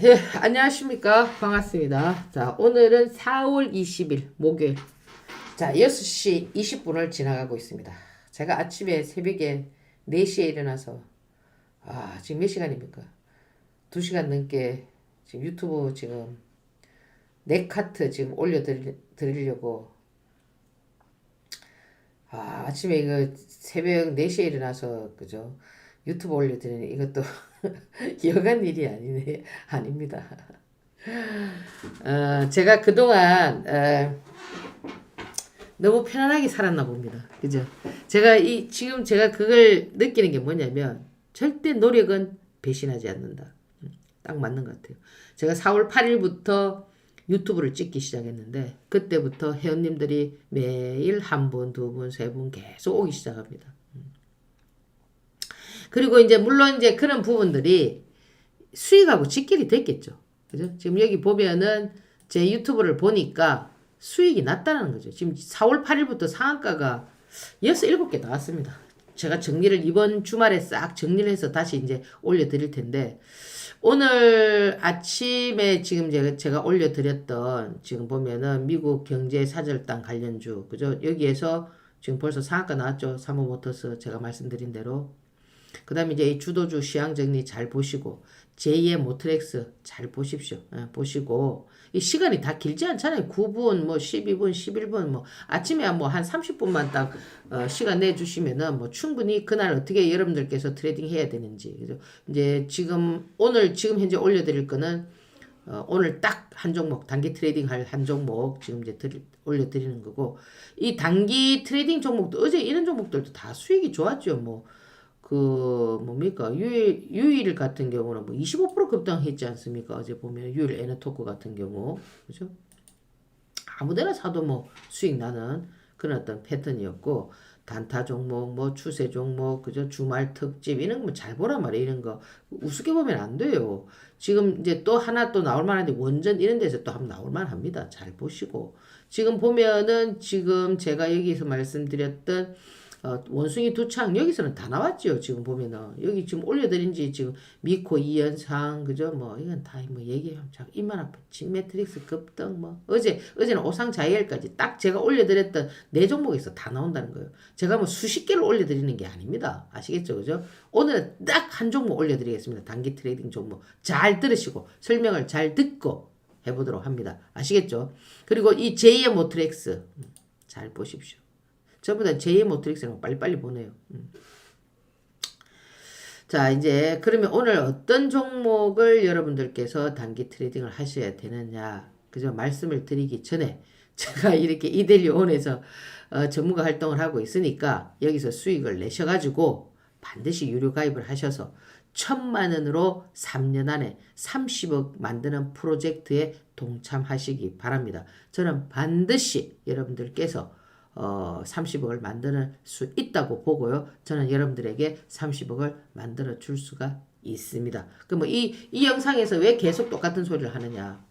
예, 안녕하십니까. 반갑습니다. 자, 오늘은 4월 20일 목요일. 자, 6시 20분을 지나가고 있습니다. 제가 아침에 새벽에 4시에 일어나서, 아, 지금 몇 시간입니까? 2시간 넘게 지금 유튜브 지금 네 카트 지금 올려 드리려고, 아, 아침에 이거 새벽 4시에 일어나서, 그죠? 유튜브 올려 드리는 이것도 여간 일이 아니네 아닙니다. 어, 제가 그동안 어, 너무 편안하게 살았나 봅니다. 그죠? 제가 이 지금 제가 그걸 느끼는 게 뭐냐면 절대 노력은 배신하지 않는다. 음, 딱 맞는 것 같아요. 제가 4월 8일부터 유튜브를 찍기 시작했는데 그때부터 회원님들이 매일 한 분, 두 분, 세 분 계속 오기 시작합니다. 그리고 이제 물론 이제 그런 부분들이 수익하고 직결이 됐겠죠. 그죠? 지금 여기 보면은 제 유튜브를 보니까 수익이 났다는 거죠. 지금 4월 8일부터 상한가가 6, 7개 나왔습니다. 제가 정리를 이번 주말에 싹 정리를 해서 다시 이제 올려드릴 텐데, 오늘 아침에 지금 제가, 제가 올려드렸던, 지금 보면은 미국 경제 사절단 관련주, 그죠? 여기에서 지금 벌써 상한가 나왔죠. 사모모터스 제가 말씀드린 대로. 그 다음에 이제 이 주도주 시황 정리 잘 보시고 제2의 모트렉스 잘 보십시오. 예, 보시고 이 시간이 다 길지 않잖아요. 9분, 뭐 12분, 11분, 뭐 아침에 뭐 한 30분만 딱 어, 시간 내주시면은 뭐 충분히 그날 어떻게 여러분들께서 트레이딩 해야 되는지 그죠? 이제 지금 오늘 지금 현재 올려드릴 거는 어, 오늘 딱 한 종목 단기 트레이딩 할 한 종목 지금 이제 드리, 올려드리는 거고 이 단기 트레이딩 종목도 어제 이런 종목들도 다 수익이 좋았죠. 뭐 그 뭡니까? 유일 유일 같은 경우는 뭐 25% 급등했지 않습니까? 어제 보면 유일 에너토크 같은 경우. 그죠? 아무데나 사도 뭐 수익 나는 그런 어떤 패턴이었고 단타 종목 뭐 추세 종목 그죠? 주말 특집 이런 거 잘 보란 말이에요 이런 거. 우습게 보면 안 돼요. 지금 이제 또 하나 또 나올 만한데 원전 이런 데서 또 한번 나올 만합니다. 잘 보시고. 지금 보면은 지금 제가 여기서 말씀드렸던 어, 원숭이 두창 여기서는 다 나왔죠. 지금 보면은 여기 지금 올려드린 지 지금 미코 이연상 그죠? 뭐 이건 다 뭐 얘기하면 자 이만 앞에 진매트릭스 급등 뭐 어제 어제는 오상 자이엘까지 딱 제가 올려드렸던 네 종목에서 다 나온다는 거예요. 제가 뭐 수십 개를 올려드리는 게 아닙니다. 아시겠죠, 그죠? 오늘은 딱 한 종목 올려드리겠습니다. 단기 트레이딩 종목 잘 들으시고 설명을 잘 듣고 해보도록 합니다. 아시겠죠? 그리고 이 제2의 모트렉스 음, 잘 보십시오. 전부 다 제2의 모트릭스는 빨리빨리 보내요. 음. 자, 이제 그러면 오늘 어떤 종목을 여러분들께서 단기 트레이딩을 하셔야 되느냐. 그죠? 말씀을 드리기 전에 제가 이렇게 이델리온에서 어, 전문가 활동을 하고 있으니까 여기서 수익을 내셔가지고 반드시 유료 가입을 하셔서 천만 원으로 3년 안에 30억 만드는 프로젝트에 동참하시기 바랍니다. 저는 반드시 여러분들께서 어, 30억을 만들 수 있다고 보고요. 저는 여러분들에게 30억을 만들어 줄 수가 있습니다. 그럼 이, 이 영상에서 왜 계속 똑같은 소리를 하느냐.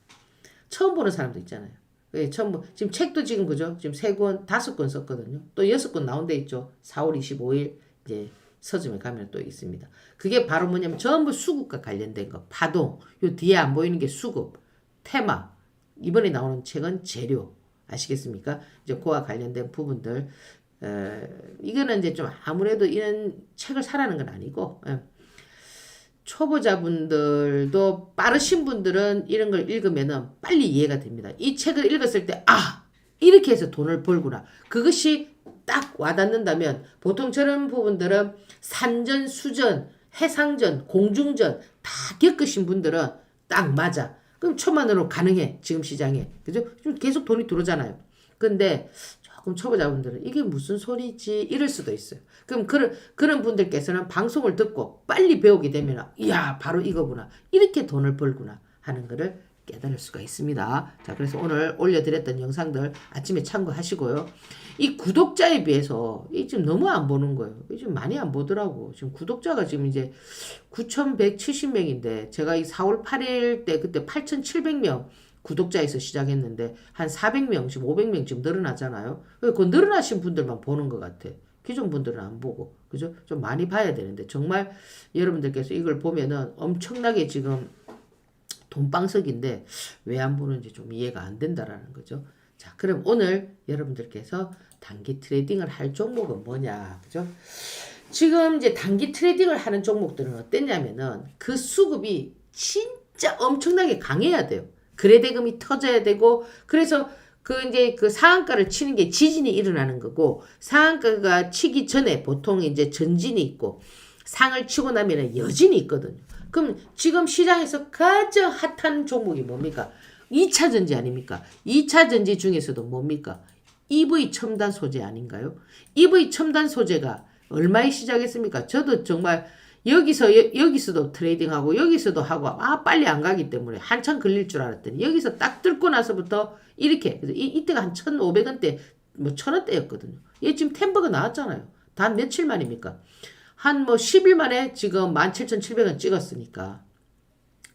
처음 보는 사람도 있잖아요. 예, 처음 보, 지금 책도 지금 그죠? 지금 세 권, 다섯 권 썼거든요. 또 여섯 권 나온 데 있죠. 4월 25일 이제 서점에 가면 또 있습니다. 그게 바로 뭐냐면 전부 수급과 관련된 거. 파동. 요 뒤에 안 보이는 게 수급, 테마. 이번에 나오는 책은 재료. 아시겠습니까? 이제 그와 관련된 부분들 에, 이거는 이제 좀 아무래도 이런 책을 사라는 건 아니고 에, 초보자분들도 빠르신 분들은 이런 걸 읽으면은 빨리 이해가 됩니다. 이 책을 읽었을 때 아 이렇게 해서 돈을 벌구나 그것이 딱 와닿는다면 보통 저런 부분들은 산전, 수전, 해상전, 공중전 다 겪으신 분들은 딱 맞아. 그럼 천만으로 가능해 지금 시장에 그죠? 좀 계속 돈이 들어오잖아요. 근데 조금 초보자분들은 이게 무슨 소리지 이럴 수도 있어요. 그럼 그런 그런 분들께서는 방송을 듣고 빨리 배우게 되면 이야 바로 이거구나 이렇게 돈을 벌구나 하는 거를 깨달을 수가 있습니다. 자, 그래서 오늘 올려드렸던 영상들 아침에 참고하시고요. 이 구독자에 비해서 이 지금 너무 안 보는 거예요. 지금 많이 안 보더라고. 지금 구독자가 지금 이제 9,170명인데 제가 이 4월 8일 때 그때 8,700명 구독자에서 시작했는데 한 400명, 지금 500명 지금 늘어나잖아요. 그 늘어나신 분들만 보는 것 같아. 기존 분들은 안 보고, 그죠? 좀 많이 봐야 되는데, 정말 여러분들께서 이걸 보면은 엄청나게 지금 돈방석인데 왜 안 보는지 좀 이해가 안 된다라는 거죠. 자, 그럼 오늘 여러분들께서 단기 트레이딩을 할 종목은 뭐냐, 그죠? 지금 이제 단기 트레이딩을 하는 종목들은 어땠냐면은 그 수급이 진짜 엄청나게 강해야 돼요. 거래대금이 터져야 되고 그래서 그 이제 그 상한가를 치는 게 지진이 일어나는 거고 상한가가 치기 전에 보통 이제 전진이 있고 상을 치고 나면은 여진이 있거든요. 그럼 지금 시장에서 가장 핫한 종목이 뭡니까? 2차 전지 아닙니까? 2차 전지 중에서도 뭡니까? EV 첨단 소재 아닌가요? EV 첨단 소재가 얼마에 시작했습니까? 저도 정말 여기서 여, 여기서도 트레이딩하고 여기서도 하고 아 빨리 안 가기 때문에 한참 걸릴 줄 알았더니 여기서 딱 뚫고 나서부터 이렇게 이, 이때가 한 1,500원대 뭐 1,000원대였거든요. 얘 지금 템버가 나왔잖아요. 단 며칠 만입니까? 한 뭐 10일 만에 지금 17,700원 찍었으니까.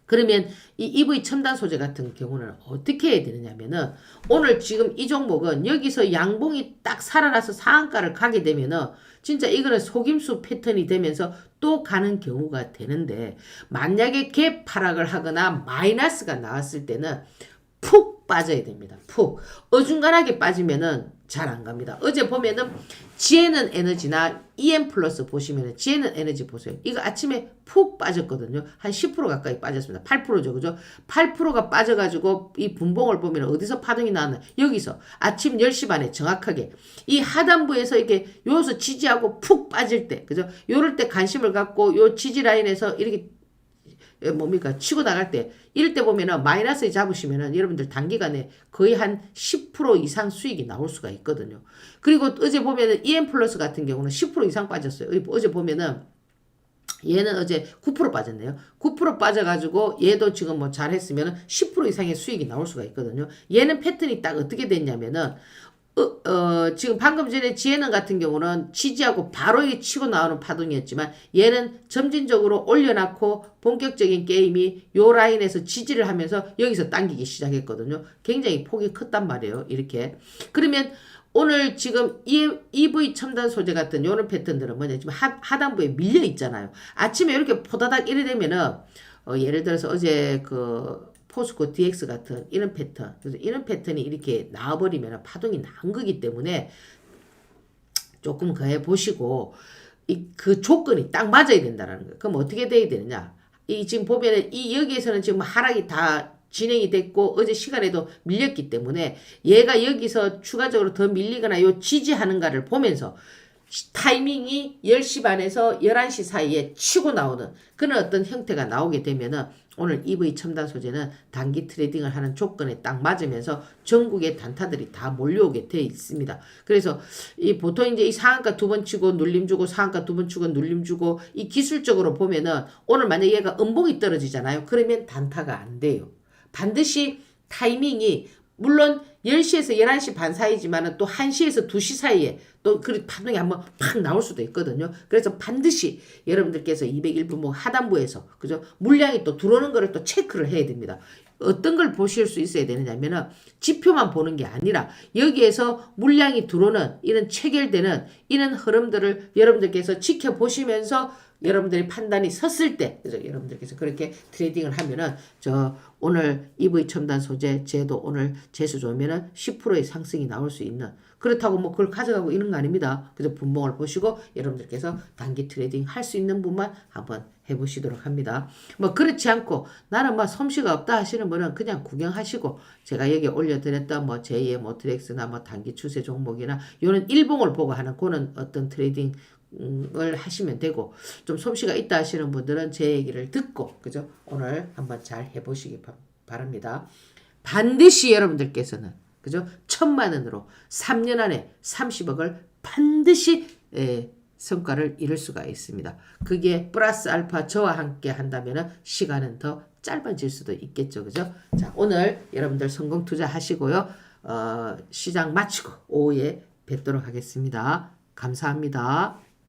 그러면 이 EV 첨단 소재 같은 경우는 어떻게 해야 되느냐면은 오늘 지금 이 종목은 여기서 양봉이 딱 살아나서 상한가를 가게 되면은 진짜 이거는 속임수 패턴이 되면서 또 가는 경우가 되는데 만약에 갭 하락을 하거나 마이너스가 나왔을 때는 푹 빠져야 됩니다. 푹 어중간하게 빠지면은 잘 안 갑니다. 어제 보면은 지에는 에너지나 EM 플러스 보시면은 지에는 에너지 보세요. 이거 아침에 푹 빠졌거든요. 한 10% 가까이 빠졌습니다. 8%죠. 그죠? 8%가 빠져가지고 이 분봉을 보면 어디서 파동이 나왔나? 여기서 아침 10시 반에 정확하게 이 하단부에서 이렇게 요서 지지하고 푹 빠질 때, 그죠? 요럴 때 관심을 갖고 요 지지 라인에서 이렇게 예, 뭡니까 치고 나갈 때 이럴 때 보면은 마이너스에 잡으시면은 여러분들 단기간에 거의 한 10% 이상 수익이 나올 수가 있거든요. 그리고 어제 보면은 EM 플러스 같은 경우는 10% 이상 빠졌어요. 어제 보면은 얘는 어제 9% 빠졌네요. 9% 빠져가지고 얘도 지금 뭐 잘했으면 10% 이상의 수익이 나올 수가 있거든요. 얘는 패턴이 딱 어떻게 됐냐면은 어, 어, 지금 방금 전에 지혜는 같은 경우는 지지하고 바로 이 치고 나오는 파동이었지만 얘는 점진적으로 올려놓고 본격적인 게임이 요 라인에서 지지를 하면서 여기서 당기기 시작했거든요. 굉장히 폭이 컸단 말이에요. 이렇게. 그러면 오늘 지금 EV 첨단 소재 같은 요런 패턴들은 뭐냐 지금 하, 하단부에 밀려 있잖아요. 아침에 이렇게 포다닥 이래 되면은 어, 예를 들어서 어제 그 포스코 DX 같은 이런 패턴 그래서 이런 패턴이 이렇게 나와버리면 파동이 난 거기 때문에 조금 그해 보시고 이 그 조건이 딱 맞아야 된다라는 거예요. 그럼 어떻게 돼야 되느냐? 이 지금 보면은 이 여기에서는 지금 하락이 다 진행이 됐고 어제 시간에도 밀렸기 때문에 얘가 여기서 추가적으로 더 밀리거나 요 지지하는가를 보면서 타이밍이 10시 반에서 11시 사이에 치고 나오는 그런 어떤 형태가 나오게 되면은 오늘 EV 첨단 소재는 단기 트레이딩을 하는 조건에 딱 맞으면서 전국의 단타들이 다 몰려오게 돼 있습니다. 그래서 이 보통 이제 이 상한가 두 번 치고 눌림 주고 상한가 두 번 치고 눌림 주고 이 기술적으로 보면은 오늘 만약 얘가 음봉이 떨어지잖아요. 그러면 단타가 안 돼요. 반드시 타이밍이 물론 10시에서 11시 반 사이지만은 또 1시에서 2시 사이에 또 그 파동이 한번 팍 나올 수도 있거든요. 그래서 반드시 여러분들께서 201분목 하단부에서 그죠? 물량이 또 들어오는 거를 또 체크를 해야 됩니다. 어떤 걸 보실 수 있어야 되느냐면은 지표만 보는 게 아니라 여기에서 물량이 들어오는 이런 체결되는 이런 흐름들을 여러분들께서 지켜보시면서 여러분들이 판단이 섰을 때 그래서 여러분들께서 그렇게 트레이딩을 하면은 저 오늘 EV 첨단 소재 제도 오늘 재수 좋으면은 10%의 상승이 나올 수 있는 그렇다고 뭐 그걸 가져가고 이런 거 아닙니다. 그래서 분봉을 보시고 여러분들께서 단기 트레이딩 할 수 있는 분만 한번 해보시도록 합니다. 뭐 그렇지 않고 나는 뭐 솜씨가 없다 하시는 분은 그냥 구경하시고 제가 여기 올려드렸던 뭐 제2의 모트렉스나 뭐 단기 추세 종목이나 요런 일봉을 보고 하는 그런 어떤 트레이딩 을 하시면 되고 좀 솜씨가 있다 하시는 분들은 제 얘기를 듣고 그죠? 오늘 한번 잘 해보시기 바랍니다. 반드시 여러분들께서는 그죠? 천만 원으로 3년 안에 30억을 반드시 에, 성과를 이룰 수가 있습니다. 그게 플러스 알파 저와 함께 한다면 시간은 더 짧아질 수도 있겠죠. 그죠? 자 오늘 여러분들 성공 투자 하시고요. 어, 시장 마치고 오후에 뵙도록 하겠습니다. 감사합니다.